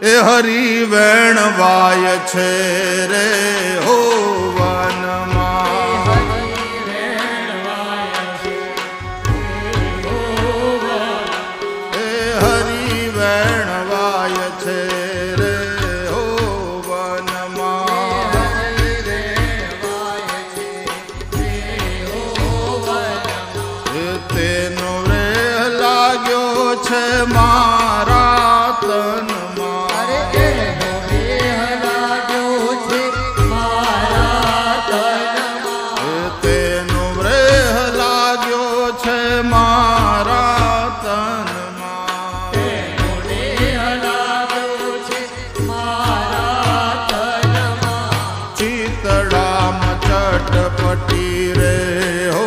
એ હરી વેણ વાય છે રે હો વનમાં. એ હરી વેણ વાય છે રે હો વનમાં. એ તેનો રે લાગ્યો છે માં વટી રે હો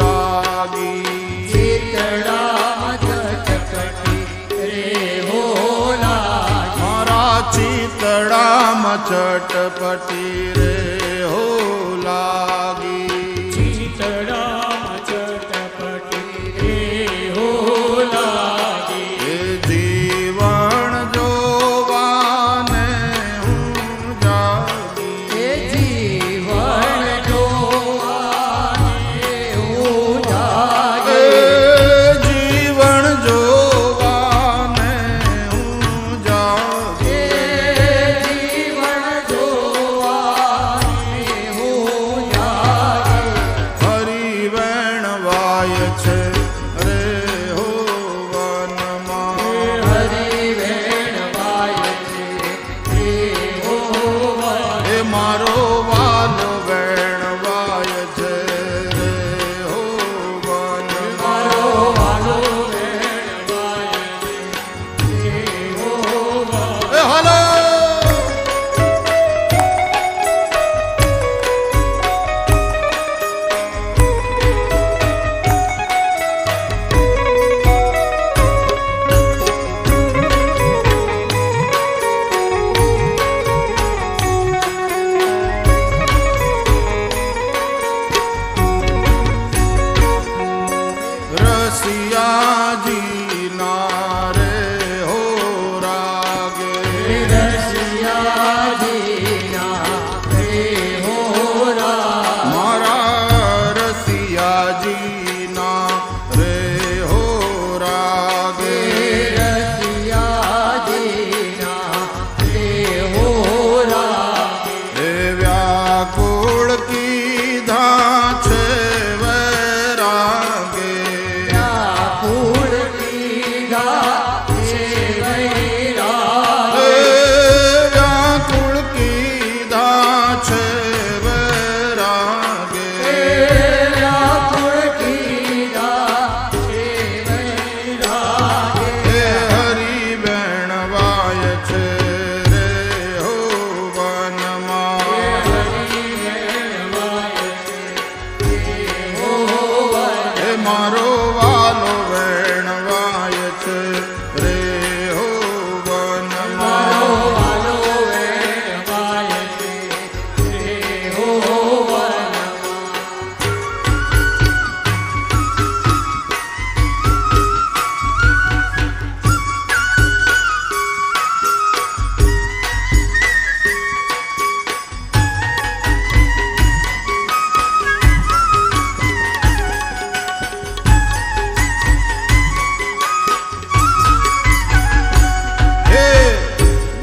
લાગી ચિતડા ચટપટી રે હો લાગી મારા ચિતડામાં ચટપટી રે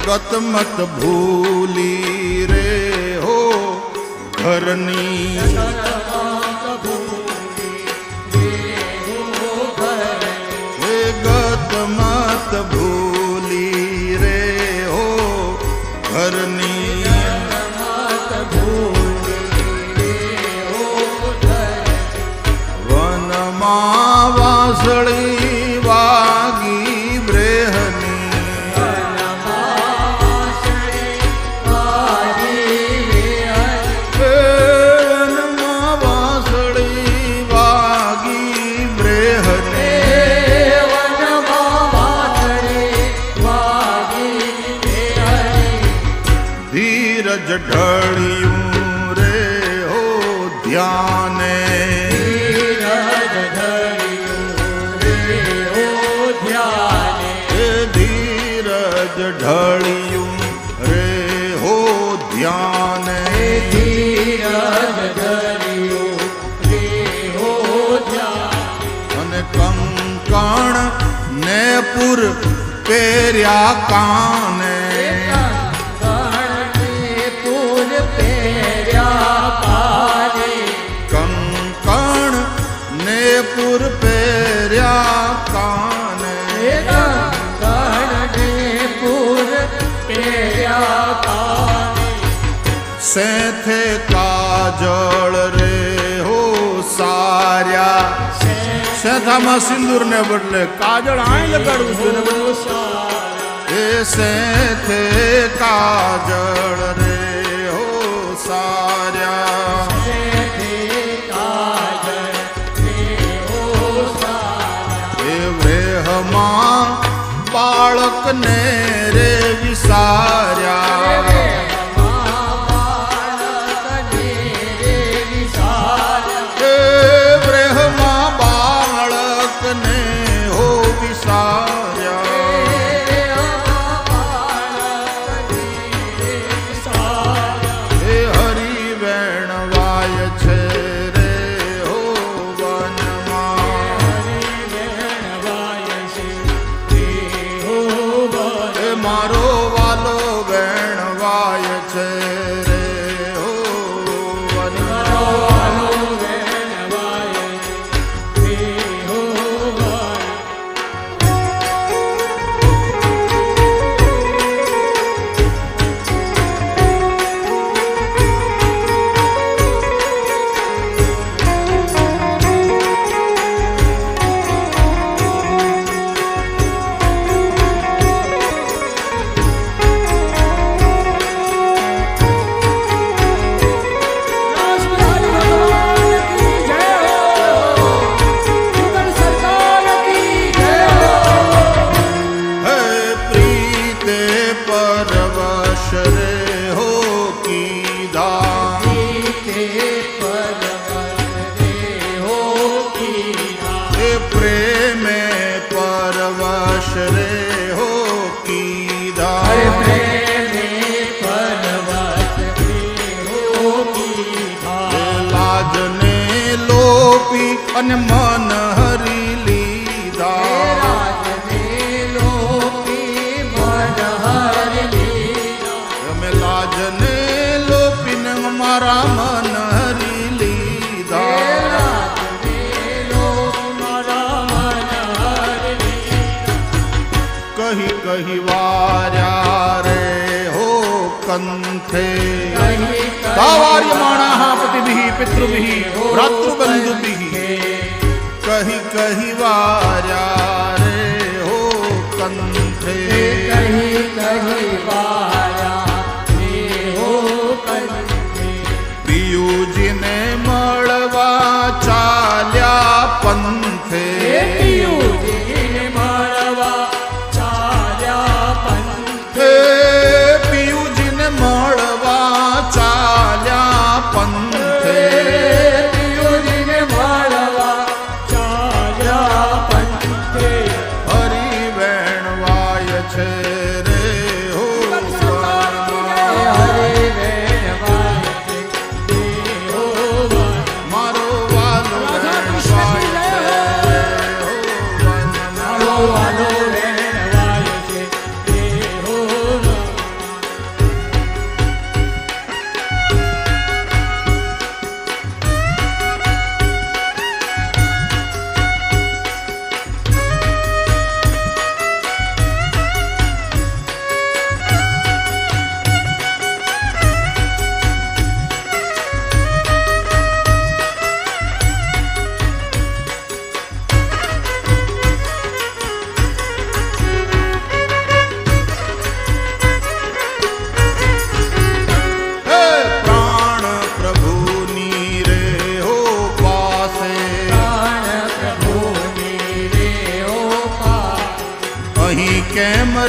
હકીકત મત ભૂલી રે હો ઘરની ઢળિયું રે હો ધ્યાને. અને કંકણ ને પુર પેર્યા કાને કાજળ રે હો સાર્યા. સેથામાં સિંદૂર ને બદલે કાજળ આઈ લગાડવું ને એ સેથે કાજળ રે હો સાર્યા. બાળકને રે વિસાર્યા પરવશ રે હો કીધા એ લાજને લોપી અને મન હરી લીધા તમે લાજને લોપીને મારા મન હરી કંથે કાવાર્યમાણાः પતિભિः પિતૃભિः ભ્રાતૃબંધુભિः કહી કહી વાર્યા રે હો કંથે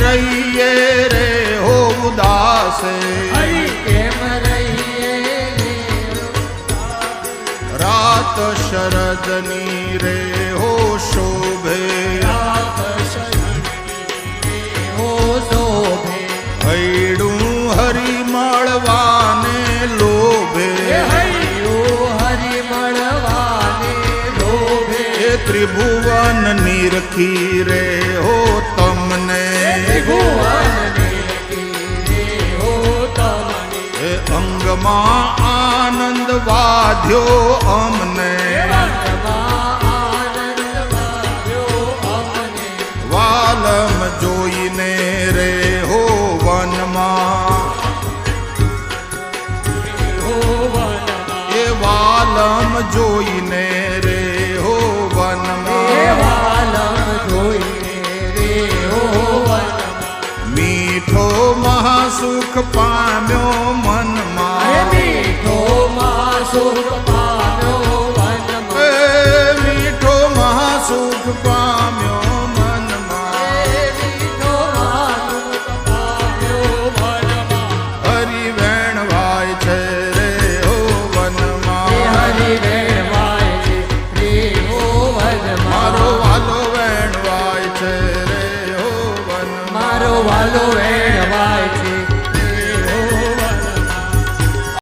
રહીએ રે હો ઉદાસ. કેમ રહીએ રાત શરદની રે હો શોભે. હૈડું હરી મળવાને લોભે હરી મળવાને લોભે. ત્રિભુવન નિરખી રે અંગમાં આનંદ વાધ્યો અમને. વાલમ જોઈને રે હો વનમાં. એ વાલમ જોઈને 오